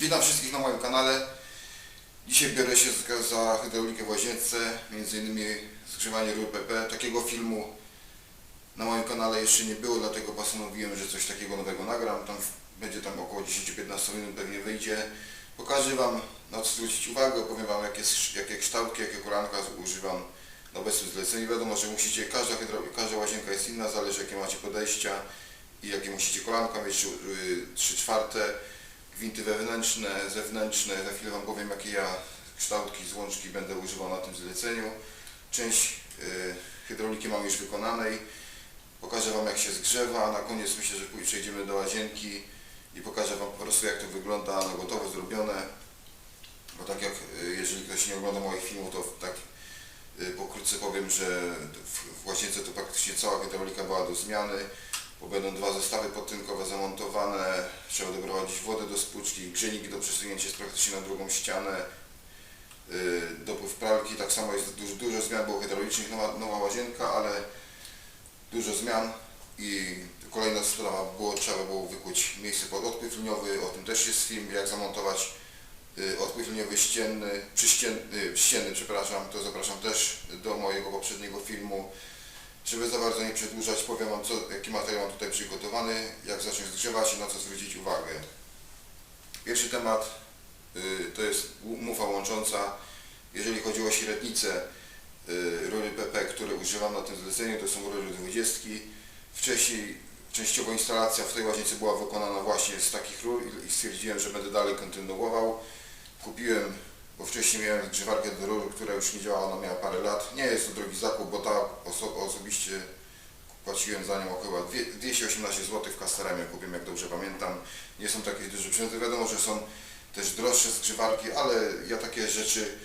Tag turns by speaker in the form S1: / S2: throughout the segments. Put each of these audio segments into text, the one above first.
S1: Witam wszystkich na moim kanale. Dzisiaj biorę się za- hydraulikę w łazience, innymi zgrzewanie rur PP. Takiego filmu na moim kanale jeszcze nie było, dlatego postanowiłem, że coś takiego nowego nagram. Tam będzie tam około 10-15 minut pewnie wyjdzie. Pokażę Wam na co zwrócić uwagę, opowiem Wam jakie, jakie kształtki, jakie kolanka używam na obecnym zleceniu. Wiadomo, że musicie, każda, każda łazienka jest inna, zależy jakie macie podejścia i jakie musicie kolanka mieć, 3 czwarte gwinty wewnętrzne, zewnętrzne. Za chwilę Wam powiem, jakie ja kształtki, złączki będę używał na tym zleceniu. Część y, hydrauliki mam już wykonanej. Pokażę Wam, jak się zgrzewa. Na koniec myślę, że przejdziemy do łazienki i pokażę Wam po prostu, jak to wygląda na gotowo zrobione. Bo tak jak, y, jeżeli ktoś nie ogląda moich filmów, to tak y, pokrótce powiem, że w łazience to praktycznie cała hydraulika była do zmiany bo będą dwa zestawy podtynkowe zamontowane, trzeba doprowadzić wodę do spłuczki, grzejnik do przesunięcia jest praktycznie na drugą ścianę, yy, dopływ pralki, tak samo jest dużo, dużo zmian było hydraulicznych, nowa, nowa łazienka, ale dużo zmian i kolejna sprawa, było, trzeba było wykuć miejsce pod odpływ liniowy, o tym też jest film, jak zamontować yy, odpływ liniowy ścienny, przyścienny, ścienny, przepraszam, to zapraszam też do mojego poprzedniego filmu, żeby za bardzo nie przedłużać, powiem Wam, co, jaki materiał mam tutaj przygotowany, jak zacząć zgrzewać i na co zwrócić uwagę. Pierwszy temat y, to jest mufa łącząca. Jeżeli chodzi o średnicę y, rury PP, które używam na tym zleceniu, to są rury 20. Wcześniej częściowo instalacja w tej łazience była wykonana właśnie z takich rur i stwierdziłem, że będę dalej kontynuował. Kupiłem, bo wcześniej miałem zgrzewarkę do rur, która już nie działała, ona miała parę lat. Nie jest to drogi zakup, bo ta oso osobiście płaciłem za nią około dwie- 218 zł w Castoramie kupiłem, jak dobrze pamiętam. Nie są takie duże przedmioty, wiadomo, że są też droższe zgrzewarki, ale ja takie rzeczy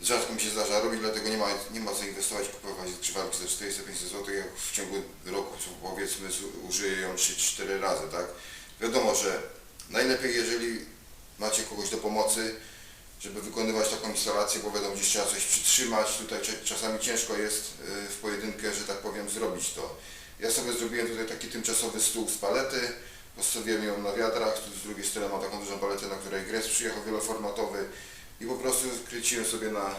S1: rzadko mi się zdarza robić, dlatego nie ma, nie ma co inwestować, kupować zgrzewarki za 400-500 zł, jak w ciągu roku, powiedzmy, użyję ją 3-4 razy, tak? Wiadomo, że najlepiej, jeżeli macie kogoś do pomocy, żeby wykonywać taką instalację, bo wiadomo, gdzieś trzeba coś przytrzymać, tutaj czasami ciężko jest y, w pojedynkę, że tak powiem, zrobić to. Ja sobie zrobiłem tutaj taki tymczasowy stół z palety, postawiłem ją na wiatrach, tu z drugiej strony mam taką dużą paletę, na której gres przyjechał wieloformatowy. I po prostu kręciłem sobie na,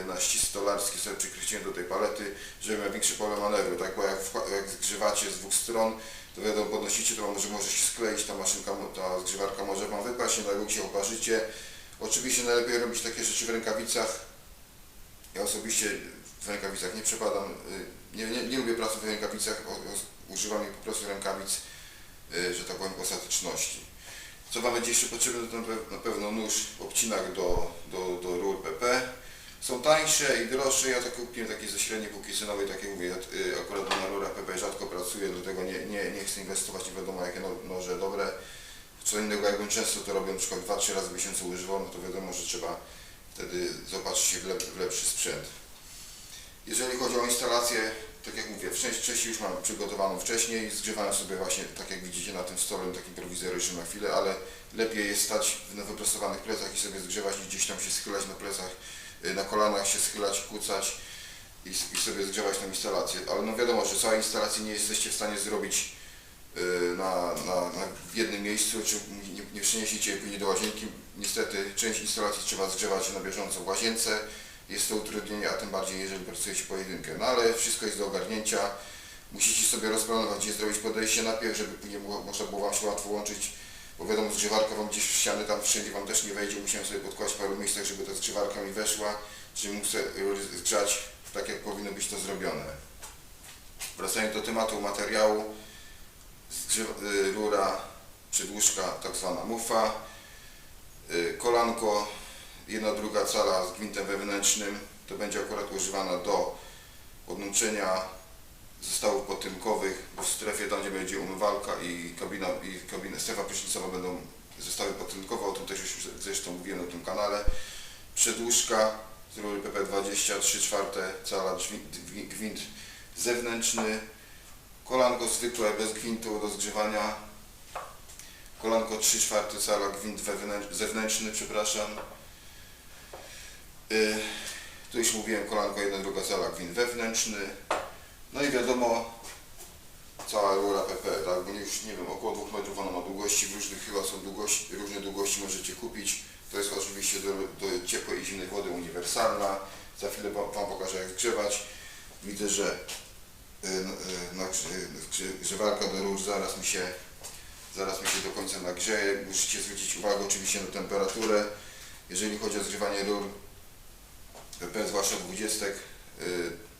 S1: y, na ścisk stolarski, sobie przykręciłem do tej palety, żeby miał większe pole manewru, tak, bo jak, jak zgrzewacie z dwóch stron, to wiadomo, podnosicie, to może, może się skleić, ta maszynka, ta zgrzewarka może Wam wypaść, nie Bóg się oparzycie, Oczywiście najlepiej robić takie rzeczy w rękawicach. Ja osobiście w rękawicach nie przepadam, y, nie, nie, nie lubię pracy w rękawicach, używam ich po prostu rękawic, y, że tak powiem, ostateczności. Co Wam będzie jeszcze potrzebne, to na pe- na pewno nóż, obcinak do, do, do rur PP. Są tańsze i droższe, ja tak kupiłem takie ze średniej półki cenowej, takie mówię, y, akurat na rurach PP rzadko pracuję, dlatego nie, nie, nie chcę inwestować, nie wiadomo jakie no- noże dobre. Co innego, jakbym często to robił, na przykład 2-3 razy w miesiącu używał, no to wiadomo, że trzeba wtedy zobaczyć się w, lep, w lepszy sprzęt. Jeżeli chodzi o instalację, tak jak mówię, część, część już mam przygotowaną wcześniej, zgrzewałem sobie właśnie, tak jak widzicie na tym stole, takim prowizorycznym na chwilę, ale lepiej jest stać na wyprostowanych plecach i sobie zgrzewać, niż gdzieś tam się schylać na plecach, y, na kolanach się schylać, kucać i, i sobie zgrzewać tą instalację. Ale no wiadomo, że całej instalacji nie jesteście w stanie zrobić na, na, na w jednym miejscu, czy nie, nie przeniesiecie jej później do łazienki. Niestety część instalacji trzeba zgrzewać na bieżąco w łazience. Jest to utrudnienie, a tym bardziej jeżeli pracujecie pojedynkę. No ale wszystko jest do ogarnięcia. Musicie sobie rozplanować, gdzie zrobić podejście najpierw, żeby później można było Wam się łatwo łączyć. Bo wiadomo, zgrzewarka Wam gdzieś w ściany, tam wszędzie Wam też nie wejdzie. Musiałem sobie podkładać w paru miejscach, żeby ta zgrzewarka mi weszła, mógł sobie zgrzać tak, jak powinno być to zrobione. Wracając do tematu materiału, y, rura, przedłużka, tak zwana mufa, y, kolanko, jedna druga cala z gwintem wewnętrznym, to będzie akurat używana do podłączenia zestawów potynkowych, bo w strefie tam gdzie będzie umywalka i kabina, i kabina strefa prysznicowa będą zestawy potynkowe, o tym też już zresztą mówiłem na tym kanale. Przedłużka z rury PP20, 3 czwarte cala gwint zewnętrzny, kolanko zwykłe bez gwintu do zgrzewania, kolanko 3 czwarte cala gwint zewnętrzny, przepraszam. Y, tu już mówiłem, kolanko 1 druga cala gwint wewnętrzny. No i wiadomo, cała rura PP, tak, bo już nie wiem, około 2 metrów ona ma długości, w różnych chyba są długości, różne długości możecie kupić. To jest oczywiście do, do ciepłej i zimnej wody uniwersalna. Za chwilę Wam pokażę jak grzewać. Widzę, że n- nagrze- grze- grzewarka do rur zaraz mi się zaraz mi się do końca nagrzeje. Musicie zwrócić uwagę oczywiście na temperaturę. Jeżeli chodzi o zgrzewanie rur PP, zwłaszcza 20, y,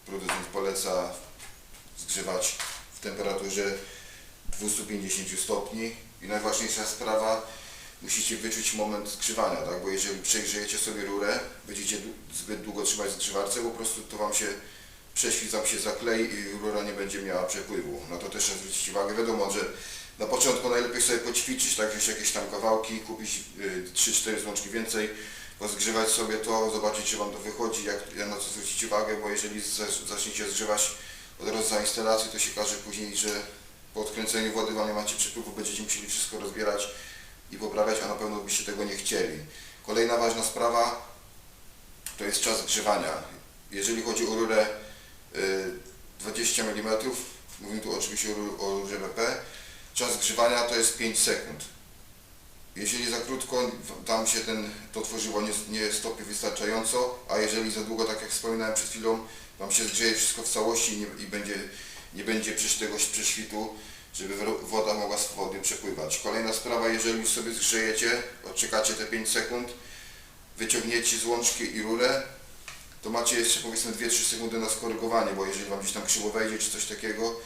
S1: producent poleca zgrzewać w temperaturze 250 stopni i najważniejsza sprawa, musicie wyczuć moment zgrzewania, tak? bo jeżeli przegrzejecie sobie rurę, będziecie zbyt długo trzymać w zgrzewarce, po prostu to Wam się prześwit, Wam się zaklei i rura nie będzie miała przepływu. No to też zwrócić uwagę. Wiadomo, że na początku najlepiej sobie poćwiczyć, tak, wziąć jakieś tam kawałki, kupić y, 3-4 złączki więcej, pozgrzewać sobie to, zobaczyć czy Wam to wychodzi, jak, na co zwrócić uwagę, bo jeżeli zac- zaczniecie zgrzewać od razu za instalacji, to się każe później, że po odkręceniu wody Wam nie macie przepływu, będziecie musieli wszystko rozbierać i poprawiać, a na pewno byście tego nie chcieli. Kolejna ważna sprawa to jest czas grzewania. Jeżeli chodzi o rurę y, 20 mm, mówimy tu oczywiście o, ru- o rurze BP, czas grzewania to jest 5 sekund. Jeżeli za krótko tam się ten, to tworzywo nie, nie stopi wystarczająco, a jeżeli za długo, tak jak wspominałem przed chwilą, Wam się zgrzeje wszystko w całości i, nie, i będzie, nie będzie tego prześwitu, żeby woda mogła swobodnie przepływać. Kolejna sprawa, jeżeli już sobie zgrzejecie, odczekacie te 5 sekund, wyciągniecie z łączki i rurę, to macie jeszcze powiedzmy 2-3 sekundy na skorygowanie, bo jeżeli Wam gdzieś tam krzywo wejdzie czy coś takiego,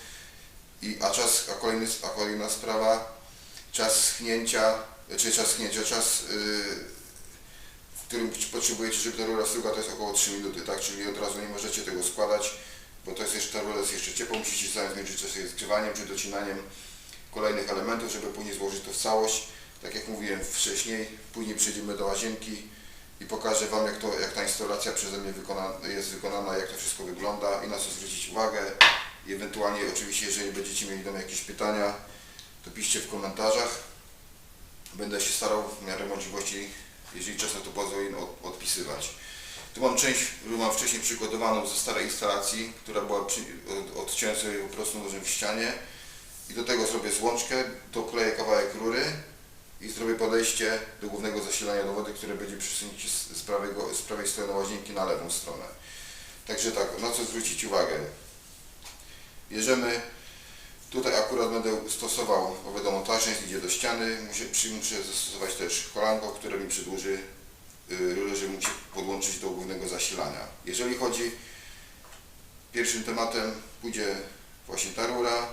S1: i, a, czas, a, kolejny, a kolejna sprawa, czas schnięcia, czy czas schnięcia, czas, yy, w którym potrzebujecie, żeby ta rura stygła, to jest około 3 minuty, tak? Czyli od razu nie możecie tego składać, bo to jest jeszcze, ta rura jest jeszcze ciepła, musicie zająć międzyczasie jej zgrzewaniem czy docinaniem kolejnych elementów, żeby później złożyć to w całość. Tak jak mówiłem wcześniej, później przejdziemy do łazienki i pokażę Wam jak, to, jak ta instalacja przeze mnie wykona, jest wykonana, jak to wszystko wygląda i na co zwrócić uwagę. I ewentualnie oczywiście, jeżeli będziecie mieli do mnie jakieś pytania, to piszcie w komentarzach. Będę się starał w miarę możliwości, jeżeli czas na to pozwoli, od, odpisywać. Tu mam część, którą mam wcześniej przygotowaną ze starej instalacji, która była przy, sobie po prostu nożem w ścianie i do tego zrobię złączkę, dokleję kawałek rury i zrobię podejście do głównego zasilania do wody, które będzie przesunięcie z, prawego, z prawej strony łazienki na lewą stronę. Także tak, na co zwrócić uwagę? Bierzemy, tutaj akurat będę stosował, bo wiadomo, tarzęs idzie do ściany, muszę, muszę zastosować też kolanko, które mi przedłuży rurę, żeby móc podłączyć do głównego zasilania. Jeżeli chodzi, pierwszym tematem pójdzie właśnie ta rura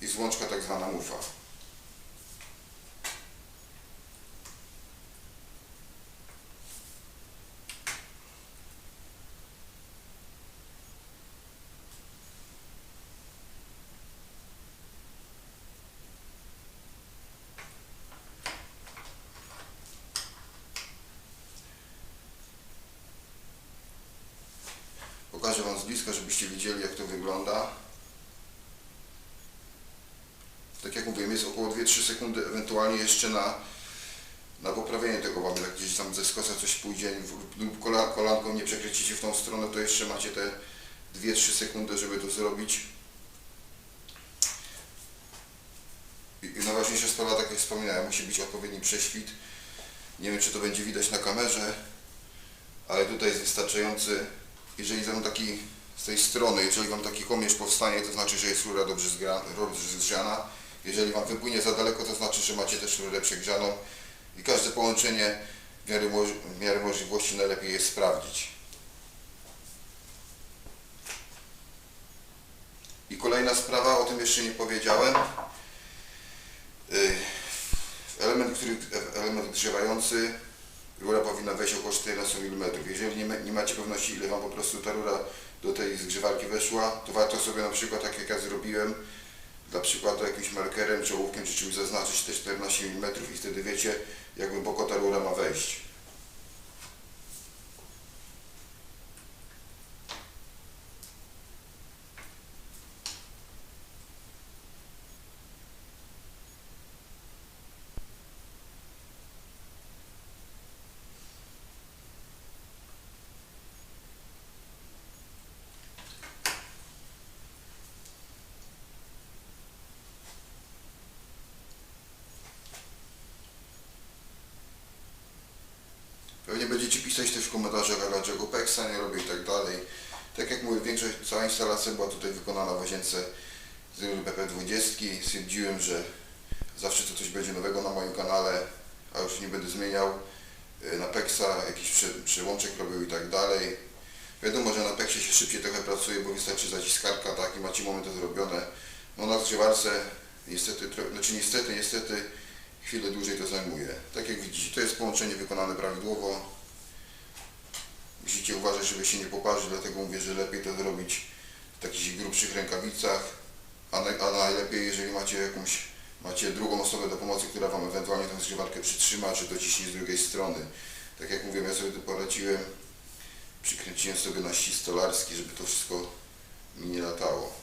S1: i złączka tak zwana mufa. Pokażę Wam z bliska, żebyście widzieli jak to wygląda. Tak jak mówiłem, jest około 2-3 sekundy ewentualnie jeszcze na, na poprawienie tego. Jak gdzieś tam ze skosa coś pójdzie lub kola, kolanką nie przekręcicie w tą stronę, to jeszcze macie te 2-3 sekundy, żeby to zrobić. I, I najważniejsza sprawa, tak jak wspominałem, musi być odpowiedni prześwit. Nie wiem, czy to będzie widać na kamerze, ale tutaj jest wystarczający jeżeli wam taki z tej strony, jeżeli wam taki kołnierz powstanie, to znaczy, że jest rura dobrze dobrze zgrzana. Jeżeli wam wypłynie za daleko, to znaczy, że macie też rurę przegrzaną i każde połączenie w miarę, w miarę możliwości najlepiej jest sprawdzić. I kolejna sprawa, o tym jeszcze nie powiedziałem. Y, Element, który, element grzewający rura powinna wejść około 14 mm. Jeżeli nie, nie macie pewności, ile Wam po prostu ta rura do tej zgrzewarki weszła, to warto sobie na przykład, tak jak ja zrobiłem, dla przykładu jakimś markerem, czy ołówkiem, czy czymś zaznaczyć te 14 mm i wtedy wiecie, jak głęboko ta rura ma wejść. Komentarzach, dlaczego Pexa nie robię i tak dalej. Tak jak mówię, większość, cała instalacja była tutaj wykonana w łazience z rury PP20. Stwierdziłem, że zawsze to coś będzie nowego na moim kanale, a już nie będę zmieniał. Y, Na Pexa jakiś prze- przełączek robił i tak dalej. Wiadomo, że na Pexie się szybciej trochę pracuje, bo wystarczy zaciskarka, tak, i macie moment to zrobione. No na zgrzewarce niestety, znaczy niestety, niestety chwilę dłużej to zajmuje. Tak jak widzicie, to jest połączenie wykonane prawidłowo. Musicie uważać, żeby się nie poparzyć, dlatego mówię, że lepiej to zrobić w takich grubszych rękawicach, a, naj, a najlepiej, jeżeli macie jakąś, macie drugą osobę do pomocy, która Wam ewentualnie tę zgrzewarkę przytrzyma, czy dociśnie z drugiej strony. Tak jak mówię, ja sobie to poradziłem, przykręciłem sobie na ścisk stolarski, żeby to wszystko mi nie latało.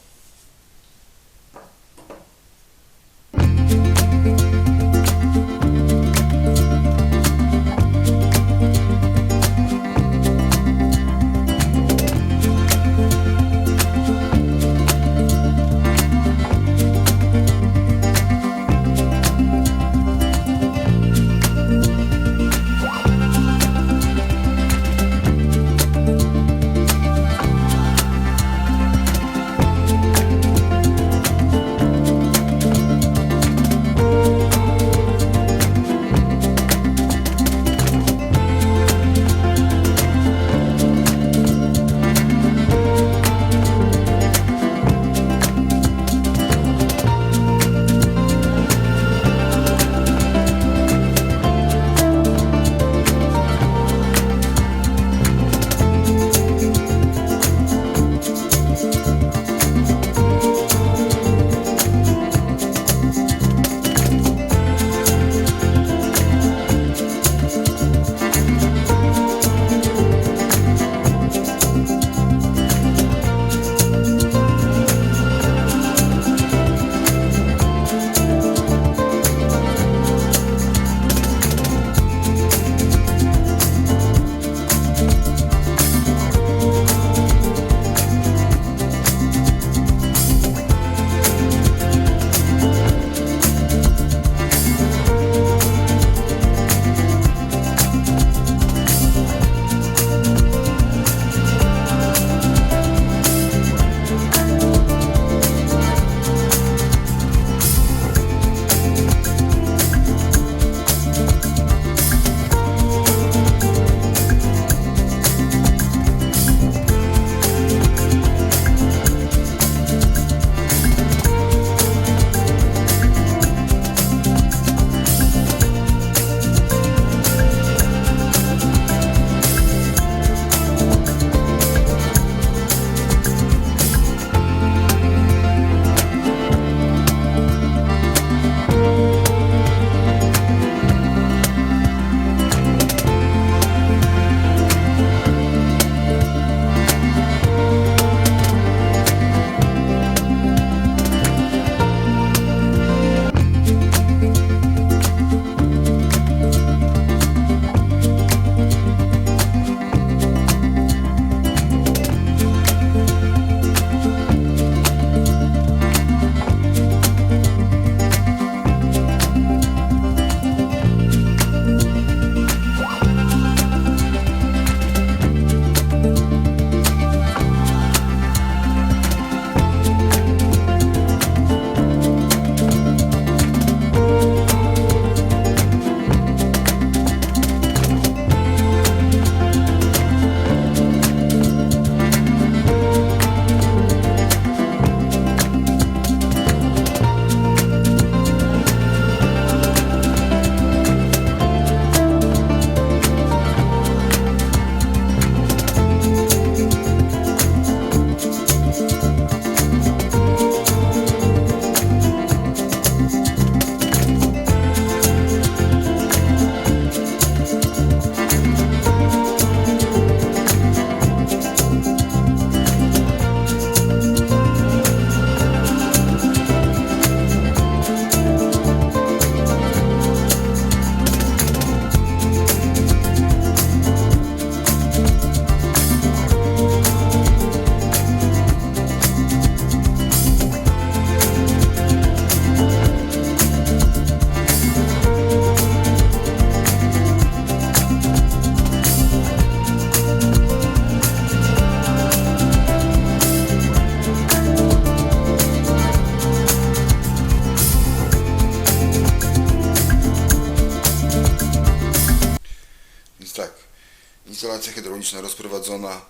S1: Rozprowadzona.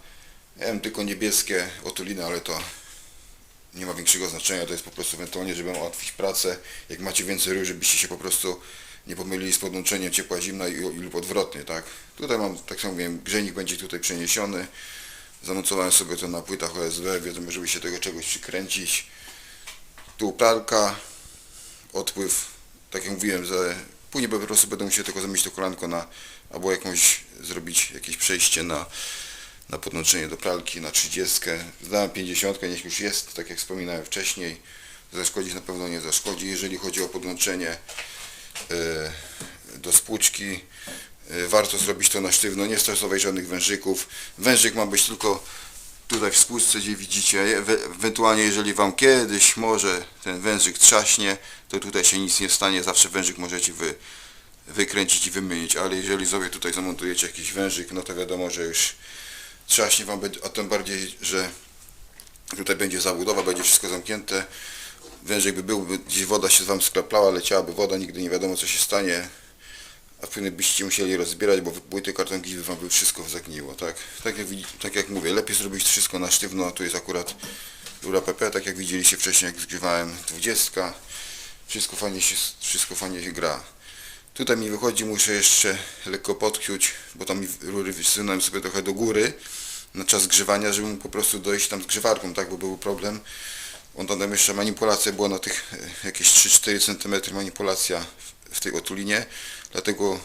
S1: Ja tylko niebieskie otuliny, ale to nie ma większego znaczenia, to jest po prostu ewentualnie, żeby ułatwić pracę. Jak macie więcej róż, żebyście się po prostu nie pomylili z podłączeniem ciepła zimna i, i lub odwrotnie, tak? Tutaj mam, tak samo wiem, grzejnik będzie tutaj przeniesiony. Zamocowałem sobie to na płytach OSB, wiadomo, żeby się tego czegoś przykręcić. Tu pralka, odpływ, tak jak mówiłem, że później po prostu będę musiał tylko zamieć to kolanko na, albo jakąś zrobić jakieś przejście na, na podłączenie do pralki na 30. Zdałem 50, niech już jest, tak jak wspominałem wcześniej. Zaszkodzić na pewno nie zaszkodzi. Jeżeli chodzi o podłączenie e, do spłuczki, e, warto zrobić to na sztywno, nie stosować żadnych wężyków. Wężyk ma być tylko tutaj w spłuczce, gdzie widzicie. Ewe- Ewentualnie, jeżeli Wam kiedyś może ten wężyk trzaśnie, to tutaj się nic nie stanie. Zawsze wężyk możecie wy, wykręcić i wymienić, ale jeżeli sobie tutaj zamontujecie jakiś wężyk, no to wiadomo, że już trzaśnie Wam, a tym bardziej, że tutaj będzie zabudowa, będzie wszystko zamknięte. Wężyk by był, by gdzieś woda się Wam skraplała, leciałaby woda, nigdy nie wiadomo co się stanie. A wtedy byście musieli rozbierać, bo płyty kartonki by Wam by wszystko zagniło, tak? Tak jak, tak jak mówię, lepiej zrobić wszystko na sztywno, tu jest akurat rura PP, tak jak widzieliście wcześniej, jak zgrywałem 20. Wszystko fajnie się, wszystko fajnie się gra. Tutaj mi wychodzi, muszę jeszcze lekko podkiąć, bo tam rury wysunąłem sobie trochę do góry na czas grzewania, żeby mógł po prostu dojść tam z grzewarką, tak, bo był problem. On tam jeszcze manipulacja była na tych e, jakieś 3-4 cm manipulacja w, tej otulinie, dlatego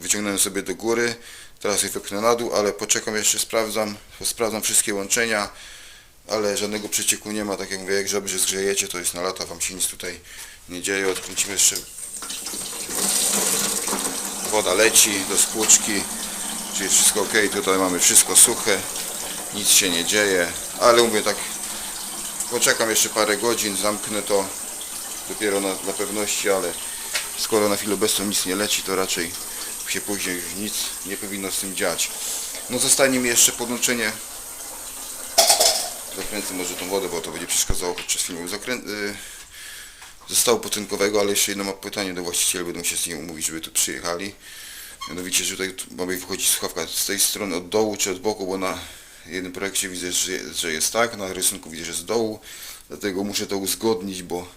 S1: wyciągnąłem sobie do góry, teraz je wypchnę na dół, ale poczekam jeszcze, sprawdzam, sprawdzam wszystkie łączenia, ale żadnego przecieku nie ma, tak jak mówię, jak dobrze zgrzejecie, to jest na lata, wam się nic tutaj nie dzieje, odkręcimy jeszcze woda leci do spłuczki, czyli wszystko ok, tutaj mamy wszystko suche, nic się nie dzieje, ale mówię tak, poczekam jeszcze parę godzin, zamknę to dopiero na, dla pewności, ale skoro na chwilę obecną nic nie leci, to raczej się później już nic nie powinno z tym dziać. No zostanie mi jeszcze podłączenie zakręcę może tą wodę, bo to będzie przeszkadzało podczas filmu. Zakrę... Zostało potynkowego, ale jeszcze jedno mam pytanie do właściciela, będą się z nim umówić, żeby tu przyjechali. Mianowicie, że tutaj tu ma wychodzić słuchawka z tej strony od dołu czy od boku, bo na jednym projekcie widzę, że, że jest tak, na rysunku widzę, że z dołu, dlatego muszę to uzgodnić, bo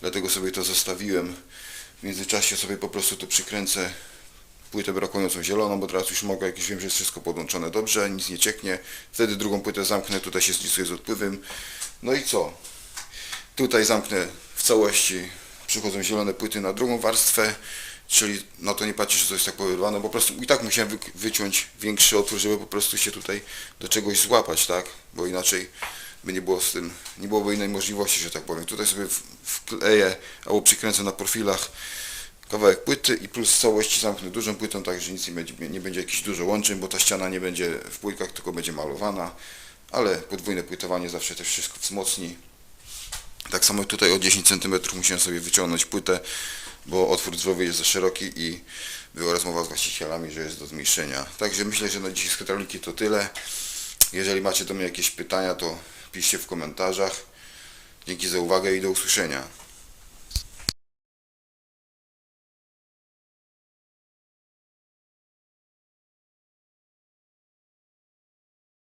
S1: dlatego sobie to zostawiłem. W międzyczasie sobie po prostu tu przykręcę płytę brakującą zieloną, bo teraz już mogę, jak już wiem, że jest wszystko podłączone dobrze, nic nie cieknie. Wtedy drugą płytę zamknę, tutaj się zlisuję z odpływem. No i co? Tutaj zamknę w całości, przychodzą zielone płyty na drugą warstwę, czyli na to nie patrzę, że to jest tak powyrwane, bo po prostu i tak musiałem wy, wyciąć większy otwór, żeby po prostu się tutaj do czegoś złapać, tak? Bo inaczej by nie było z tym, nie byłoby innej możliwości, że tak powiem. Tutaj sobie wkleję albo przykręcę na profilach kawałek płyty i plus całości zamknę dużą płytą, tak że nic nie będzie, nie będzie jakichś dużo łączeń, bo ta ściana nie będzie w płytkach, tylko będzie malowana, ale podwójne płytowanie zawsze też wszystko wzmocni. Tak samo tutaj o 10 cm musiałem sobie wyciągnąć płytę, bo otwór dzwowy jest za szeroki i była rozmowa z właścicielami, że jest do zmniejszenia. Także myślę, że na dziś z to tyle. Jeżeli macie do mnie jakieś pytania, to piszcie w komentarzach. Dzięki za uwagę i do usłyszenia.